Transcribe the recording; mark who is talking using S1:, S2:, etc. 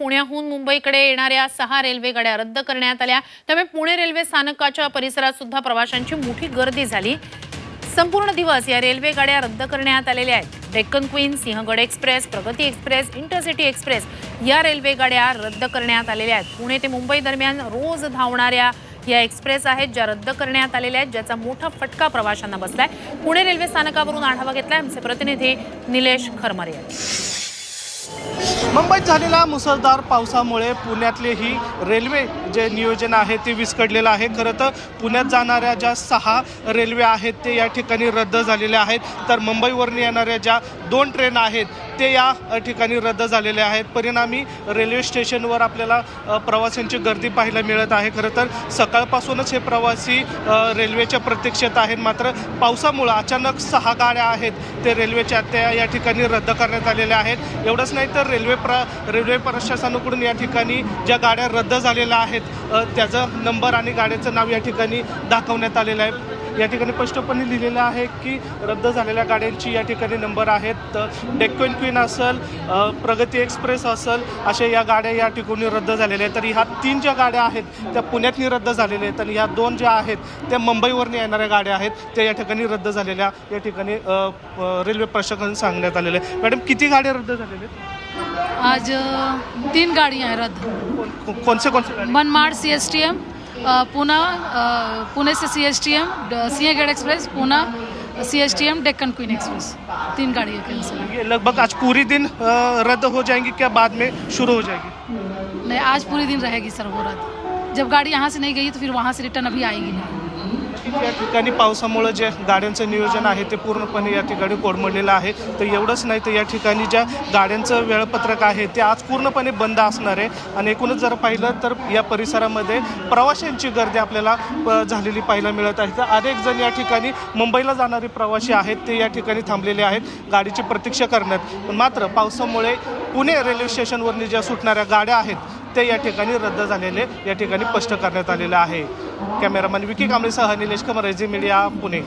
S1: पुण्याहून मुंबईकडे येणाऱ्या सहा रेल्वे गाड्या रद्द करण्यात आल्या. त्यामुळे पुणे रेल्वे स्थानकाच्या परिसरात सुद्धा प्रवाशांची मोठी गर्दी झाली. संपूर्ण दिवस या रेल्वे गाड्या रद्द करण्यात आलेल्या आहेत. Deccan Queen Sinhagad express Pragati express intercity express या रेल्वे गाड्या रद्द करण्यात आलेल्या आहेत. पुणे ते मुंबई दरम्यान रोज धावणाऱ्या या एक्सप्रेस आहेत ज्या रद्द करण्यात आलेल्या आहेत ज्याचा मोठा फटका प्रवाशांना बसलाय. पुणे रेल्वे स्थानकावरून आढावा घेतलाय आमचे प्रतिनिधी निलेश खरमरे यांनी.
S2: मुंबईत झालेल्या मुसळधार पावसामुळे पुण्यातले ही रेल्वे जे नियोजन आहे ते विस्कडलेलं आहे. खरं तर पुण्यात जाणाऱ्या ज्या सहा रेल्वे आहेत ते या ठिकाणी रद्द झालेल्या आहेत. तर मुंबईवरून येणाऱ्या ज्या दोन ट्रेन आहेत ते या ठिकाणी रद्द झालेले आहेत. परिणामी रेल्वे स्टेशनवर आपल्याला प्रवाशांची गर्दी पाहायला मिळत आहे. खरं तर सकाळपासूनच हे प्रवासी रेल्वेच्या प्रतीक्षेत आहेत. मात्र पावसामुळं अचानक सहा गाड्या आहेत ते रेल्वेच्या त्या या ठिकाणी रद्द करण्यात आलेल्या आहेत. एवढंच नाही तर रेल्वे प्र रेल्वे प्रशासनाकडून या ठिकाणी ज्या गाड्या रद्द झालेल्या आहेत त्याचं नंबर आणि गाड्याचं नाव या ठिकाणी दाखवण्यात आलेलं आहे. या ठिकाणी स्पष्टपणे लिहिलेलं आहे की रद्द झालेल्या गाड्यांची या ठिकाणी नंबर आहेत. डेक्कन क्वीन असेल प्रगती एक्सप्रेस असेल अशा या गाड्या या ठिकाणी रद्द झालेल्या आहेत. तर ह्या तीन ज्या गाड्या आहेत त्या पुण्यातनी रद्द झालेल्या आहेत आणि ह्या दोन ज्या आहेत त्या मुंबईवरून येणाऱ्या गाड्या आहेत त्या या ठिकाणी रद्द झालेल्या या ठिकाणी रेल्वे प्रशासन सांगण्यात आलेलं आहे. मॅडम किती गाड्या रद्द झालेल्या आहेत?
S3: आज तीन गाड़ियाँ हैं रद्द.
S2: कोण- कोणसे कोणसे गाड्या?
S3: Manmad C S T M Poona Pune से C S T M Sinhagad express Poona C S T M Deccan queen express. तीन गाड़ियाँ कैंसिल
S2: लगभग आज पूरी दिन रद्द हो जाएँगी क्या बाद में शुरू हो जाएगी?
S3: नहीं आज पूरी दिन रहेगी सर वो रद्द। जब गाड़ी यहाँ से नहीं गई तो फिर वहाँ से रिटर्न अभी आएगी नहीं।
S2: या ठिकाणी पावसामुळे जे गाड्यांचं नियोजन आहे ते पूर्णपणे या ठिकाणी कोडमडलेलं आहे. तर एवढंच नाही तर या ठिकाणी ज्या गाड्यांचं वेळपत्रक आहे ते आज पूर्णपणे बंद असणार आहे. आणि एकूणच जर पाहिलं तर या परिसरामध्ये प्रवाशांची गर्दी आपल्याला झालेली पाहायला मिळत आहे. तर अनेक जण या ठिकाणी मुंबईला जाणारे प्रवासी आहेत ते या ठिकाणी थांबलेले आहेत गाडीची प्रतीक्षा करण्यात. पण मात्र पावसामुळे पुणे रेल्वे स्टेशनवरून ज्या सुटणाऱ्या गाड्या आहेत ते या ठिकाणी रद्द झालेले या ठिकाणी स्पष्ट करण्यात आलेलं आहे. कॅमेरामॅन विकी कांबळेसह निलेश कमर मीडिया पुणे.